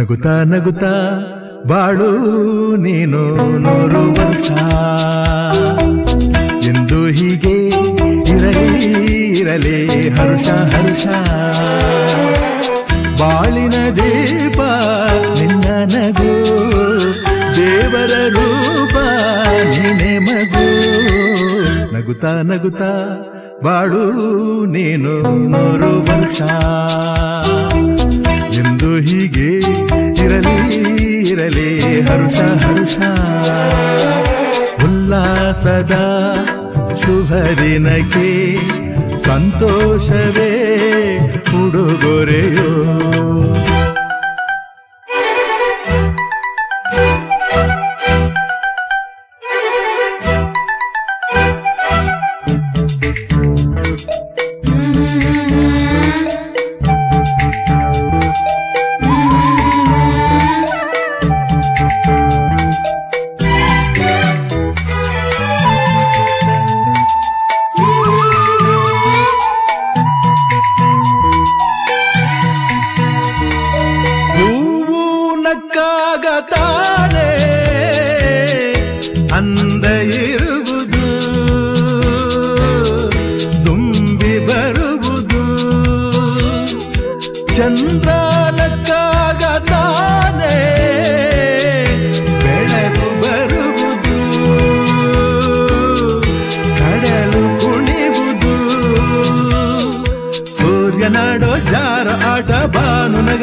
ನಗುತ್ತಾ ನಗುತ್ತಾ ಬಾಳು ನೀನು ನೂರು ವರ್ಷ ಎಂದು ಹೀಗೆ ಇರಲಿ ಇರಲಿ ಹರ್ಷ ಹರ್ಷ. ಬಾಳಿನ ದೀಪ ನಿನ್ನ ನಗು, ದೇವರ ರೂಪ ನೀನೆ ಮಗು. ನಗುತ್ತಾ ನಗುತ್ತಾ ಬಾಳು ನೀನು ನೂರು ವರ್ಷ ಎಂದು ಹೀಗೆ ಇರಲಿ ಇರಲಿ ಹರುಷ ಹರುಷ. ಉಲ್ಲಾಸದ ಶುಭ ದಿನಕ್ಕೆ ಸಂತೋಷವೇ ಉಡುಗೊರೆಯೋ.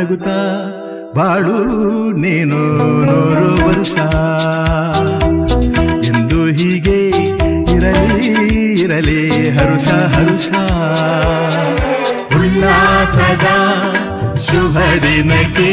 ನಗುತ್ತಾ ಬಾಳು ನೀನು ನೂರು ವರ್ಷ. ಎಂದು ಹೀಗೆ ಇರಲಿ ಇರಲಿ ಹರುಷ ಹರುಷ. ಉಲ್ಲಾಸದ ಶುಭ ದಿನಕ್ಕೆ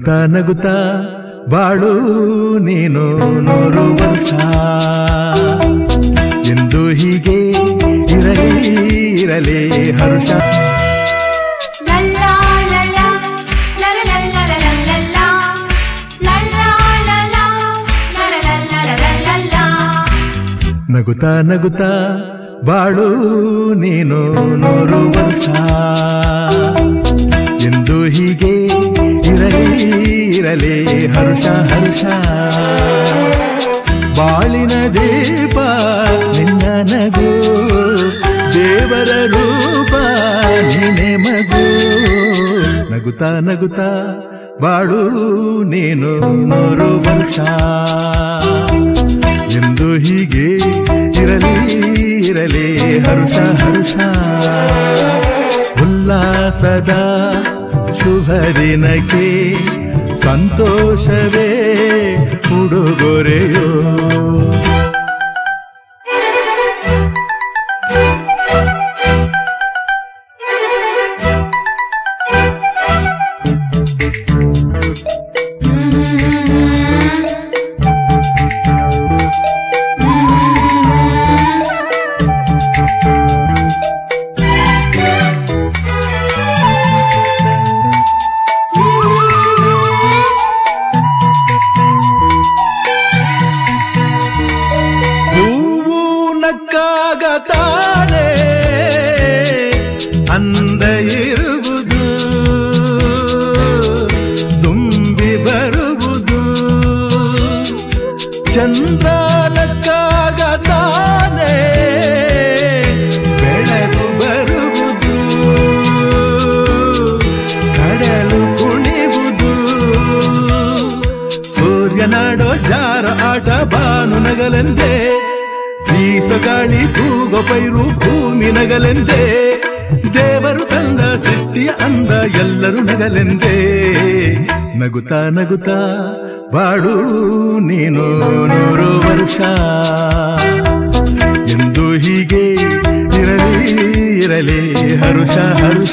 ನಗುತ್ತಾ ನಗುತ್ತಾ ಬಾಳು ನೀನು ನೂರು ಎಂದು ಹೀಗೆ ಇರಲಿ ಇರಲಿ ಹರುಷ. ನಗುತ ನಗುತ್ತಾ ಬಾಳು ನೀನು ನೂರು ಎಂದು ಹೀಗೆ ಇರಲಿ ಹರುಷ ಹರ್ಷ. ಬಾಳಿನ ದೀಪ ನಿನ್ನ ನಗು, ದೇವರ ರೂಪ ನೀನೆ ಮಗು. ನಗುತ್ತಾ ನಗುತ್ತಾ ಬಾಳು ನೀನು ನೂರು ವರ್ಷ. ಎಂದು ಹೀಗೆ ಇರಲಿ ಇರಲಿ ಹರುಷ ಹರುಷ. ಉಲ್ಲಾಸದ ಶುಭ ಸಂತೋಷವೇ ಉಡುಗೊರೆಯೋ ತೂಗೋ ಪೈರು ಭೂಮಿ ನಗಲೆಂದೇ, ದೇವರು ತಂದ ಸೃಷ್ಟಿಯ ಅಂದ ಎಲ್ಲರೂ ನಗಲೆಂದೇ. ನಗುತ್ತಾ ನಗುತ್ತಾ, ಬಾಳು ನೀನು ನೂರು ವರ್ಷ. ಎಂದು ಹೀಗೆ ಇರಲಿ ಇರಲಿ ಹರುಷ ಹರುಷ.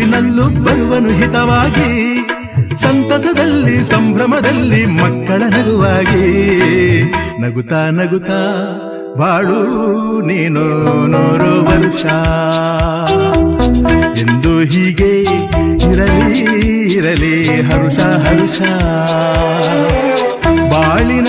ಕಂಪಿನಲ್ಲೂ ಬರುವನು ಹಿತವಾಗಿ. ಸಂತಸದಲ್ಲಿ, ಸಂಭ್ರಮದಲ್ಲಿ, ಮಕ್ಕಳ ನಗುವಾಗಿ. ನಗುತ್ತಾ ನಗುತ್ತಾ, ಬಾಳು, ನೀನು ನೂರು ವರ್ಷ ಎಂದು ಹೀಗೆ ಇರಲಿ ಇರಲಿ ಹರುಷ ಹರುಷ. ಬಾಳಿನ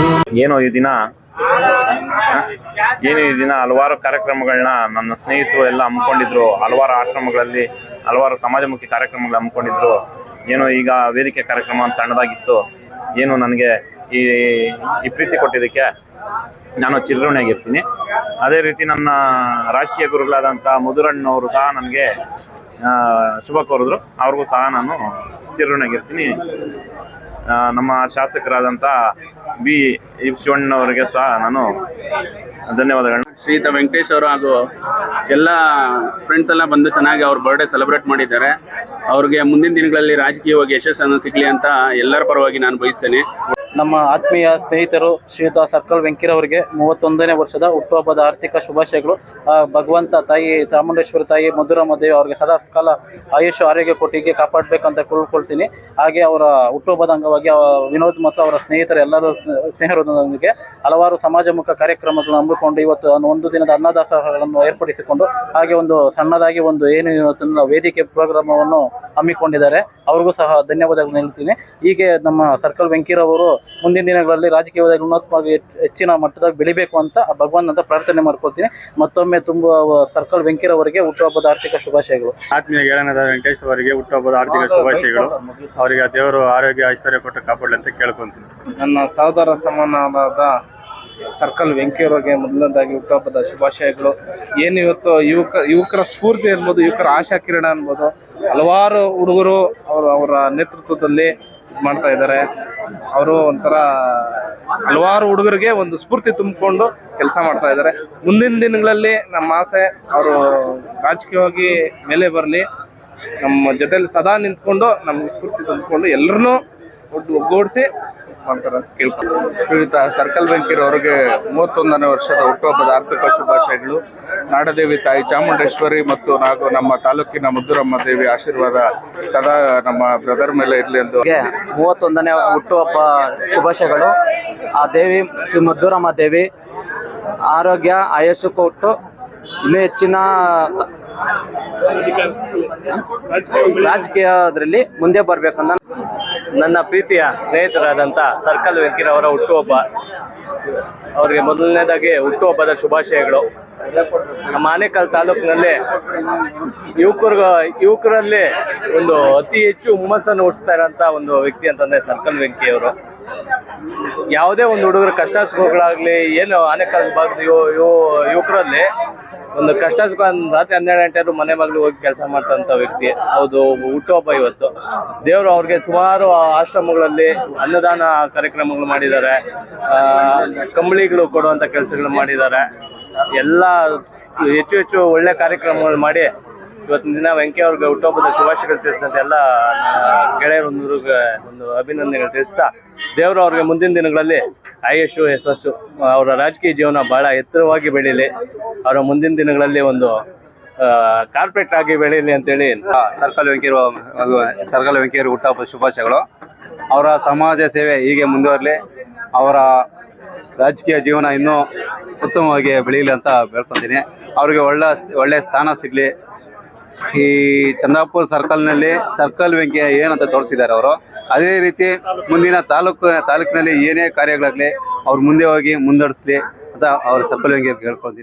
ಏನು ಈ ದಿನ ಏನು ಈ ದಿನ ಹಲವಾರು ಕಾರ್ಯಕ್ರಮಗಳನ್ನ ನನ್ನ ಸ್ನೇಹಿತರು ಎಲ್ಲ ಹಮ್ಮಿಕೊಂಡಿದ್ರು. ಹಲವಾರು ಆಶ್ರಮಗಳಲ್ಲಿ, ಹಲವಾರು ಸಮಾಜಮುಖಿ ಕಾರ್ಯಕ್ರಮಗಳು ಹಮ್ಮಿಕೊಂಡಿದ್ರು. ಏನೋ ಈಗ ವೇದಿಕೆ ಕಾರ್ಯಕ್ರಮ ಅಂತ ಸಣ್ಣದಾಗಿತ್ತು. ಏನು ನನಗೆ ಈ ಈ ಪ್ರೀತಿ ಕೊಟ್ಟಿದ್ದಕ್ಕೆ ನಾನು ಚಿರಋಣಿಯಾಗಿರ್ತೀನಿ ಅದೇ ರೀತಿ ನನ್ನ ರಾಜಕೀಯ ಗುರುಗಳಾದಂಥ ಮುದುರಣ್ಣವರು ಸಹ ನನಗೆ ಶುಭ ಕೋರಿದ್ರು. ಅವ್ರಿಗೂ ಸಹ ನಾನು ಚಿರಋಣಿಯಾಗಿರ್ತೀನಿ ನಮ್ಮ ಶಾಸಕರಾದಂಥ ಬಿ ಶಿವಣ್ಣವರಿಗೆ ಸಹ ನಾನು ಧನ್ಯವಾದಗಳನ್ನ ಶ್ರೀಯುತ ವೆಂಕಟೇಶ್ ಅವರು ಹಾಗೂ ಎಲ್ಲ ಫ್ರೆಂಡ್ಸ್ ಎಲ್ಲ ಬಂದು ಚೆನ್ನಾಗಿ ಅವ್ರ ಬರ್ಡೇ ಸೆಲೆಬ್ರೇಟ್ ಮಾಡಿದ್ದಾರೆ. ಅವ್ರಿಗೆ ಮುಂದಿನ ದಿನಗಳಲ್ಲಿ ರಾಜಕೀಯವಾಗಿ ಯಶಸ್ಸನ್ನು ಸಿಗಲಿ ಅಂತ ಎಲ್ಲರ ಪರವಾಗಿ ನಾನು ಬಯಸ್ತೇನೆ. ನಮ್ಮ ಆತ್ಮೀಯ ಸ್ನೇಹಿತರು ಶ್ರೀಯುತ ಸರ್ಕಲ್ ವೆಂಕಿರವರಿಗೆ ಮೂವತ್ತೊಂದನೇ ವರ್ಷದ ಹುಟ್ಟುಹಬ್ಬದ ಆರ್ಥಿಕ ಶುಭಾಶಯಗಳು. ಭಗವಂತ ತಾಯಿ, ಚಾಮುಂಡೇಶ್ವರಿ ತಾಯಿ ಮಧುರಮ್ಮ ದೇವಿ ಅವರಿಗೆ ಸದಾ ಕಾಲ ಆಯುಷ್ ಆರೋಗ್ಯ ಕೊಟ್ಟಿಗೆ ಕಾಪಾಡಬೇಕಂತ ಕೊಳ್ಕೊಳ್ತೀನಿ. ಹಾಗೆ ಅವರ ಹುಟ್ಟುಹಬ್ಬದ ಅಂಗವಾಗಿ ವಿನೋದ್ ಮತ್ತು ಅವರ ಸ್ನೇಹಿತರು ಎಲ್ಲರೂ ಸ್ನೇಹಿತರೊಂದಿಗೆ ಹಲವಾರು ಸಮಾಜಮುಖ ಕಾರ್ಯಕ್ರಮಗಳನ್ನು ಹಮ್ಮಿಕೊಂಡು ಇವತ್ತು ಒಂದು ದಿನದ ಅನ್ನದಾಸೋಹಗಳನ್ನು ಏರ್ಪಡಿಸಿಕೊಂಡು ಹಾಗೆ ಒಂದು ಸಣ್ಣದಾಗಿ ಒಂದು ಏನು ತನ್ನ ವೇದಿಕೆ ಪ್ರೋಗ್ರಾಮವನ್ನು ಹಮ್ಮಿಕೊಂಡಿದ್ದಾರೆ. ಅವ್ರಿಗೂ ಸಹ ಧನ್ಯವಾದಗಳು ಹೇಳ್ತೀನಿ. ಹೀಗೆ ನಮ್ಮ ಸರ್ಕಲ್ ವೆಂಕಿರವರು ಮುಂದಿನ ದಿನಗಳಲ್ಲಿ ರಾಜಕೀಯವಾದ ಗುಣಾತ್ಮಕ ಹೆಚ್ಚಿನ ಮಟ್ಟದಾಗ ಬೆಳಿಬೇಕು ಅಂತ ಆ ಭಗವಾನ್ ಅಂತ ಪ್ರಾರ್ಥನೆ ಮಾಡ್ಕೊಳ್ತೀನಿ. ಮತ್ತೊಮ್ಮೆ ತುಂಬ ಸರ್ಕಲ್ ವೆಂಕಿರವರಿಗೆ ಹುಟ್ಟುಹಬ್ಬದ ಆರ್ಥಿಕ ಶುಭಾಶಯಗಳು. ಆತ್ಮೀಯ ಗೆಳೆಯನಾದ ವೆಂಕಟೇಶ್ ಅವರಿಗೆ ಹುಟ್ಟುಹಬ್ಬದ ಆರ್ಥಿಕ ಶುಭಾಶಯಗಳು. ಅವರಿಗೆ ದೇವರು ಆರೋಗ್ಯ ಐಶ್ವರ್ಯ ಕೊಟ್ಟು ಕಾಪಾಡಲಿ ಅಂತ ಕೇಳ್ಕೊಂತೀನಿ. ನನ್ನ ಸಹೋದರ ಸಮಾನವಾದ ಸರ್ಕಲ್ ವೆಂಕಿಯವರಿಗೆ ಮೊದಲನೇದಾಗಿ ಹುಟ್ಟುಹಬ್ಬದ ಶುಭಾಶಯಗಳು. ಏನು ಇವತ್ತು ಯುವಕ, ಯುವಕರ ಸ್ಫೂರ್ತಿ ಇರ್ಬೋದು ಯುವಕರ ಆಶಾ ಕಿರಣ ಅನ್ಬೋದು, ಹಲವಾರು ಹುಡುಗರು ಅವರು ಅವರ ನೇತೃತ್ವದಲ್ಲಿ ಮಾಡ್ತಾ ಇದ್ದಾರೆ. ಅವರು ಒಂಥರ ಹಲವಾರು ಹುಡುಗರಿಗೆ ಒಂದು ಸ್ಫೂರ್ತಿ ತುಂಬಿಕೊಂಡು ಕೆಲಸ ಮಾಡ್ತಾ ಇದ್ದಾರೆ. ಮುಂದಿನ ದಿನಗಳಲ್ಲಿ ನಮ್ಮ ಆಸೆ, ಅವರು ರಾಜಕೀಯವಾಗಿ ಮೇಲೆ ಬರಲಿ. ನಮ್ಮ ಜೊತೆಲಿ ಸದಾ ನಿಂತ್ಕೊಂಡು ನಮ್ಗೆ ಸ್ಫೂರ್ತಿ ತುಂಬಿಕೊಂಡು ಎಲ್ಲರನ್ನೂ ಒಟ್ಟು ಒಗ್ಗೂಡಿಸಿ ಮಾಡ್ತಾರೆ? ಕೇಳ್ಕೊಂಡು ಶ್ರೀಯುತ, ಸರ್ಕಲ್ ವೆಂಕಿರ್ ಅವರಿಗೆ ಮೂವತ್ತೊಂದನೇ ವರ್ಷದ ಹುಟ್ಟುಹಬ್ಬದ ಆರ್ಥಿಕ ಶುಭಾಶಯಗಳು. ನಾಡದೇವಿ ತಾಯಿ ಚಾಮುಂಡೇಶ್ವರಿ ಮತ್ತು ಹಾಗೂ ನಮ್ಮ ತಾಲೂಕಿನ ಮುದ್ದುರಮ್ಮ ದೇವಿ ಆಶೀರ್ವಾದ ಸದಾ ನಮ್ಮ ಬ್ರದರ್ ಮೇಲೆ ಇರಲಿ ಎಂದು. ಮೂವತ್ತೊಂದನೇ ಹುಟ್ಟುಹಬ್ಬ ಶುಭಾಶಯಗಳು. ಆ ದೇವಿ, ಶ್ರೀ ಮುದ್ದುರಮ್ಮ ದೇವಿ, ಆರೋಗ್ಯ, ಆಯಸ್ಸು ಕೊಟ್ಟು ಇನ್ನೂ ಹೆಚ್ಚಿನ ರಾಜಕೀಯದಲ್ಲಿ ಮುಂದೆ ಬರ್ಬೇಕನ್ನ ನನ್ನ ಪ್ರೀತಿಯ ಸ್ನೇಹಿತರಾದಂಥ ಸರ್ಕಲ್ ವೆಂಕಿರವರ ಹುಟ್ಟುಹಬ್ಬ. ಅವರಿಗೆ ಮೊದಲನೇದಾಗಿ ಹುಟ್ಟುಹಬ್ಬದ ಶುಭಾಶಯಗಳು. ನಮ್ಮ ಆನೇಕಲ್ ತಾಲೂಕಿನಲ್ಲಿ ಯುವಕರು ಯುವಕರಲ್ಲಿ ಒಂದು ಅತಿ ಹೆಚ್ಚು ಹುಮ್ಮಸ್ಸನ್ನು ಹುಟ್ಟಿಸ್ತಾ ಇರೋಂಥ ಒಂದು ವ್ಯಕ್ತಿ ಅಂತಂದ್ರೆ ಸರ್ಕಲ್ ವೆಂಕಿಯವರು ಯಾವುದೇ ಒಂದು ಹುಡುಗರ ಕಷ್ಟ ಸುಖಗಳಾಗ್ಲಿ, ಏನು ಆನೇಕಲ್ ಭಾಗದ ಯುವ ಯುವ- ಯುವಕರಲ್ಲಿ ಒಂದು ಕಷ್ಟ ಸುಖ ರಾತ್ರಿ ಹನ್ನೆರಡು ಗಂಟೆ ಮನೆ ಮಗಳು ಹೋಗಿ ಕೆಲಸ ಮಾಡ್ತಂತ ವ್ಯಕ್ತಿ. ಹೌದು, ಹುಟ್ಟುಹಬ್ಬ ಇವತ್ತು. ದೇವರು ಅವ್ರಿಗೆ ಸುಮಾರು ಆಶ್ರಮಗಳಲ್ಲಿ ಅನ್ನದಾನ ಕಾರ್ಯಕ್ರಮಗಳು ಮಾಡಿದ್ದಾರೆ. ಕಂಬಳಿಗಳು ಕೊಡುವಂತ ಕೆಲಸಗಳು ಮಾಡಿದ್ದಾರೆ. ಎಲ್ಲ ಹೆಚ್ಚು ಹೆಚ್ಚು ಒಳ್ಳೆ ಕಾರ್ಯಕ್ರಮಗಳು ಮಾಡಿ ಇವತ್ತಿನ ದಿನ ವೆಂಕಯ್ಯ ಅವ್ರಿಗೆ ಹುಟ್ಟುಹಬ್ಬದ ಶುಭಾಶಯಗಳು ತಿಳಿಸಿದಂತೆ ಎಲ್ಲ ಗೆಳೆಯರೊಂದಿಗೆ ಒಂದು ಅಭಿನಂದನೆಗಳು ತಿಳಿಸ್ತಾ, ದೇವರು ಅವ್ರಿಗೆ ಮುಂದಿನ ದಿನಗಳಲ್ಲಿ ಆಯುಷು ಯಶಸ್ಸು, ಅವರ ರಾಜಕೀಯ ಜೀವನ ಬಹಳ ಎತ್ತರವಾಗಿ ಬೆಳೀಲಿ. ಅವರ ಮುಂದಿನ ದಿನಗಳಲ್ಲಿ ಒಂದು ಕಾರ್ಪೊರೇಟ್ ಆಗಿ ಬೆಳೀಲಿ ಅಂತೇಳಿ. ಸರ್ಕಲ್ ವೆಂಕಯ್ಯ ಸರ್ಕಲ್ ವೆಂಕಯ್ಯರು ಹುಟ್ಟುಹಬ್ಬದ ಶುಭಾಶಯಗಳು. ಅವರ ಸಮಾಜ ಸೇವೆ ಹೀಗೆ ಮುಂದುವರಲಿ, ಅವರ ರಾಜಕೀಯ ಜೀವನ ಇನ್ನೂ ಉತ್ತಮವಾಗಿ ಬೆಳೀಲಿ ಅಂತ ಬೇಡ್ಕೊತೀನಿ. ಅವ್ರಿಗೆ ಒಳ್ಳೆ ಒಳ್ಳೆ ಸ್ಥಾನ ಸಿಗಲಿ. ಈ ಚಂದಾಪುರ ಸರ್ಕಲ್ನಲ್ಲಿ ಸರ್ಕಲ್ ವೆಂಕಿಯ ಏನಂತ ತೋರಿಸಿದ್ದಾರೆ ಅವರು, ಅದೇ ರೀತಿ ಮುಂದಿನ ತಾಲೂಕು, ತಾಲೂಕಿನಲ್ಲಿ ಏನೇ ಕಾರ್ಯಗಳಾಗಲಿ ಅವ್ರು ಮುಂದೆ ಹೋಗಿ ಮುಂದಡಿಸ್ಲಿ ಅಂತ ಅವ್ರ ಸರ್ಕಲ್ ವೆಂಕಿಯ ಕೇಳ್ಕೊತೀನಿ